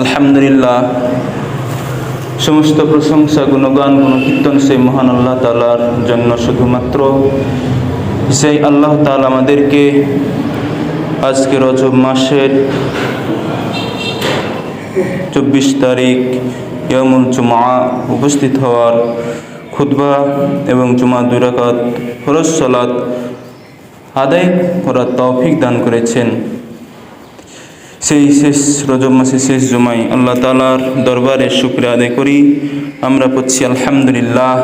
আলহামদুলিল্লাহ, সমস্ত প্রশংসা, গুণগান, গুণকীর্তন সেই মহান আল্লাহ তালার জন্য শুধুমাত্র। সেই আল্লাহ তালা আমাদেরকে আজকে রজব মাসের চব্বিশ তারিখ ইয়ামুল জুমা উপস্থিত হওয়ার খুতবা এবং জুমা দুই রাকাত ফরজ সালাত আদায় করার তৌফিক দান করেছেন। সেই শেষ রজব মাসের শেষ জুমাই আল্লাহ তালার দরবারে শুক্রিয়া আদায় করি। আমরা পড়ছি আলহামদুলিল্লাহ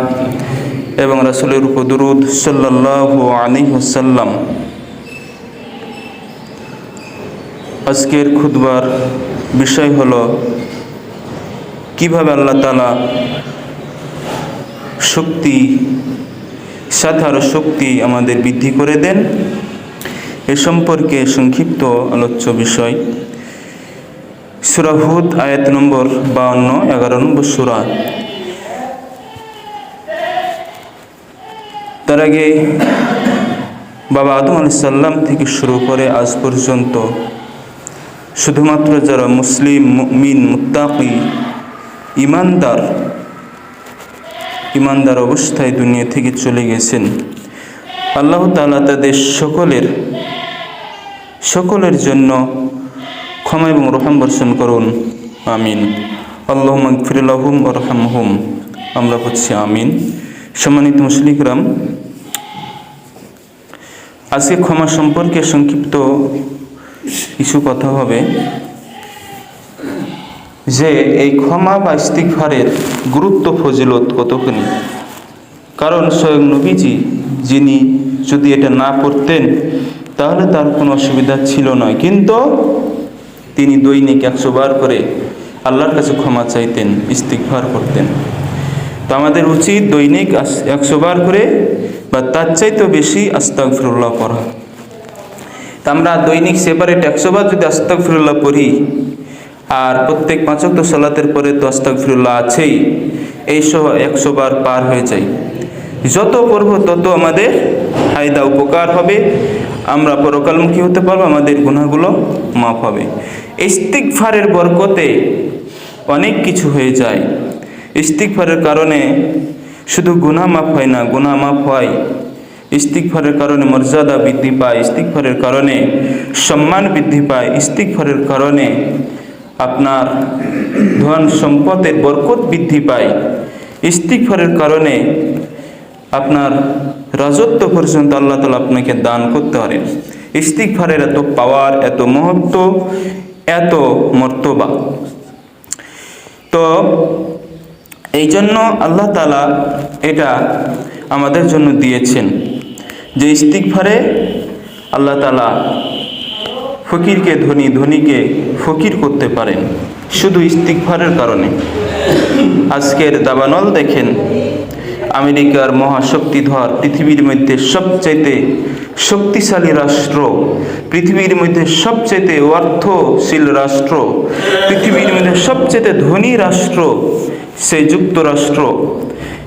এবং রাসুলের উপর দুরুদ সাল্লাহ আলী ওসাল্লাম আজকের খুদবার বিষয় হল, কীভাবে আল্লাহ তালা শক্তি আরও শক্তি আমাদের বৃদ্ধি করে দেন, এ সম্পর্কে সংক্ষিপ্ত আলোচ্য বিষয়। সুরাহুদ আয়াত নম্বর বাউন্ন, এগারো নম্বর সুরা। তার আগে বাবা আদম আলাইসাল্লাম থেকে শুরু করে আজ পর্যন্ত শুধুমাত্র যারা মুসলিম মিন মুত্তাকি, ইমানদার ইমানদার অবস্থায় দুনিয়া থেকে চলে গেছেন, আল্লাহ তালা তাদের সকলের সকলের জন্য ক্ষমা এবং রহম বর্ষণ করুন। আমিন। আল্লাহ ও রহমহুম। আমরা হচ্ছি আমিন। সম্মানিত মুসলিকরাম আজকে ক্ষমা সম্পর্কে সংক্ষিপ্ত কিছু কথা হবে। যে এই ক্ষমা বা ইস্তিকফারের গুরুত্ব, ফজিলত কতখানি? কারণ স্বয়ং নবীজি, যিনি যদি এটা না করতেন তাহলে তার কোনো অসুবিধা ছিল না কিন্তু তিনি দৈনিক একশো বার করে আল্লাহর কাছে ক্ষমা চাইতেন ইস্তিকফার করতেন। তো আমাদের উচিত দৈনিক একশো বার করে বা তার চাইতেও বেশি আস্তাক ফিরুল্লাহ পড়া। তা আমরা দৈনিক সেপারেট একশো বার যদি আস্তাক ফিরুল্লাহ পড়ি, আর প্রত্যেক পাঁচক তো সালাতের পরে তো আস্তাক ফিরুল্লাহ আছেই, এই সহ একশো বার পার হয়ে যায়। যত পড়ব তত আমাদের ফায়দা, উপকার হবে। আমরা পরকালমুখী হতে পারব, আমাদের গুণাগুলো মাফ হবে। ইস্তিকফারের বরকতে অনেক কিছু হয়ে যায়। ইস্তিকফারের কারণে শুধু গুণা মাফ হয় না গুণা মাফ হয়। ইস্তিকফারের কারণে মর্যাদা বৃদ্ধি পায় ইস্তিকফারের কারণে সম্মান বৃদ্ধি পায় ইস্তিকফারের কারণে আপনার ধন সম্পদের বরকত বৃদ্ধি পায়। ইস্তিকফারের কারণে আপনার রাজত্ব পর্যন্ত আল্লাহ তালা আপনাকে দান করতে পারেন ইস্তিকফারের এত পাওয়ার এত মহত্ব, এত মর্তবা। তো এই জন্য আল্লাহ তালা এটা আমাদের জন্য দিয়েছেন যে ইস্তিকফারে আল্লাহ তালা ফকিরকে, ধনী ধনীকে ফকির করতে পারেন শুধু ইস্তিকফারের কারণে। আজকের দাবানল দেখেন আমেরিকার মহাশক্তিধর পৃথিবীর মধ্যে সবচাইতে শক্তিশালী রাষ্ট্র, পৃথিবীর মধ্যে সবচেয়ে অর্থশীল রাষ্ট্র, পৃথিবীর মধ্যে সবচেয়ে ধনী রাষ্ট্র সেই যুক্তরাষ্ট্র।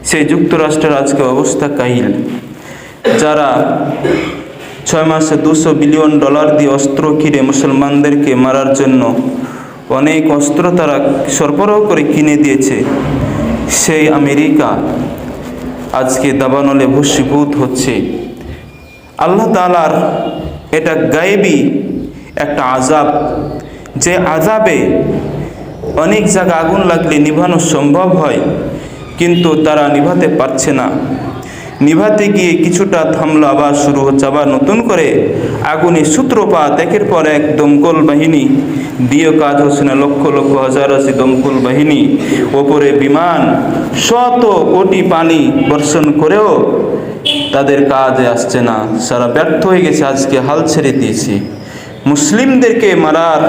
সেই যুক্তরাষ্ট্রের আজকে অবস্থা কাহিল। যারা ছয় মাসে দুশো বিলিয়ন ডলার দিয়ে অস্ত্র কিনে মুসলমানদেরকে মারার জন্য অনেক অস্ত্র তারা সরবরাহ করে কিনে দিয়েছে, সেই আমেরিকা আজকে দাবানলে ভস্মীভূত হচ্ছে। আল্লাহ তালার এটা গায়েবি একটা আজাব যে আজাবে অনেক জায়গা আগুন লাগলে নিভানো সম্ভব হয়, কিন্তু তারা নিভাতে পারছে না। নিভাতে গিয়ে কিছুটা থামলো, আবার শুরু হচ্ছে, আবার নতুন করে আগুনে সূত্রপাত। একের পর এক দমকল বাহিনী দিয়ে কাজ হচ্ছে না, লক্ষ লক্ষ হাজার আছে দমকল বাহিনী, ওপরে বিমান, শত কোটি পানি বর্ষণ করেও তাদের কাজে আসছে না। সারা ব্যর্থ হয়ে গেছে, আজকে হাল ছেড়ে দিয়েছে। মুসলিমদেরকে মারার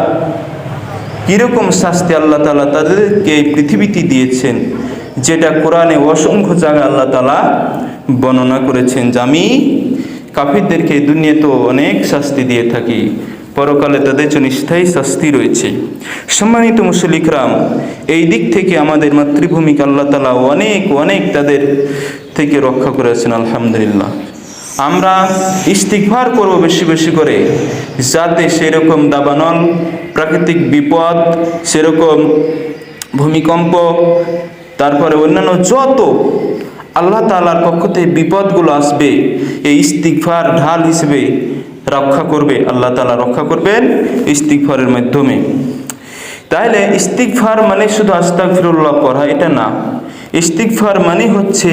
কীরকম শাস্তি আল্লাহ তালা তাদেরকে পৃথিবীতে দিয়েছেন? যেটা কোরআনে অসংখ্য জায়গায় আল্লাহ তালা বর্ণনা করেছেন যে আমি কাফিরদেরকে দুনিয়া তো অনেক শাস্তি দিয়ে থাকি। পরকালে তাদের জন্য স্থায়ী শাস্তি রয়েছে। সম্মানিত মুসলিকরাম এই দিক থেকে আমাদের মাতৃভূমিকে আল্লাহ তালা অনেক অনেক তাদের থেকে রক্ষা করেছেন আলহামদুলিল্লাহ। আমরা ইস্তিগফার করব বেশি বেশি করে যাতে সেরকম দাবানল, প্রাকৃতিক বিপদ, সেরকম ভূমিকম্প তারপরে অন্যান্য যত আল্লাহ তালার পক্ষ থেকে বিপদগুলো আসবে, এই ইস্তিগফার ঢাল হিসেবে রক্ষা করবে, আল্লাহ তাআলা রক্ষা করবেন ইস্তিগফারের মাধ্যমে। তাহলে ইস্তিগফার মানে শুধু আস্তাক ফিরুল্লাহ পড়া, এটা না। ইস্তিগফার মানে হচ্ছে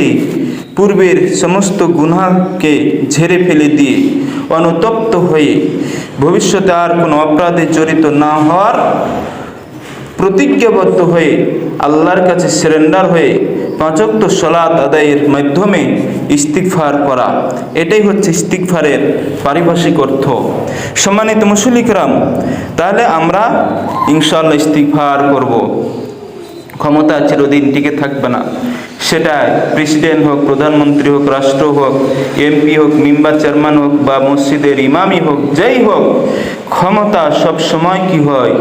পূর্বের সমস্ত গুনাহকে ঝেড়ে ফেলে দিয়ে অনুতপ্ত হয়ে ভবিষ্যতে আর কোনো অপরাধে জড়িত না হওয়ার প্রতিজ্ঞাবদ্ধ হয়ে আল্লাহর কাছে সিরেন্ডার হয়ে পাঁচক্ত সলাত আদায়ের মাধ্যমে ইস্তিগফার করা। এটাই হচ্ছে ইস্তিগফারের পারিভাষিক অর্থ। সম্মানিত মুসলিকরাম তাহলে আমরা ইনশাল্লাহ ইস্তিগফার করব। ক্ষমতা চিরদিন টিকে থাকবে না। সেটা প্রেসিডেন্ট হোক, প্রধানমন্ত্রী হোক, রাষ্ট্র হোক, এমপি হোক, মিম্বার, চেয়ারম্যান হোক বা মসজিদের ইমামই হোক, যেই হোক, ক্ষমতা সব সময় কি হয়?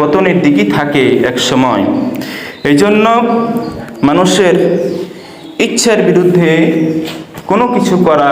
পতনের দিকে থাকে এক সময়। এই জন্য মানুষের ইচ্ছার বিরুদ্ধে কোনো কিছু করা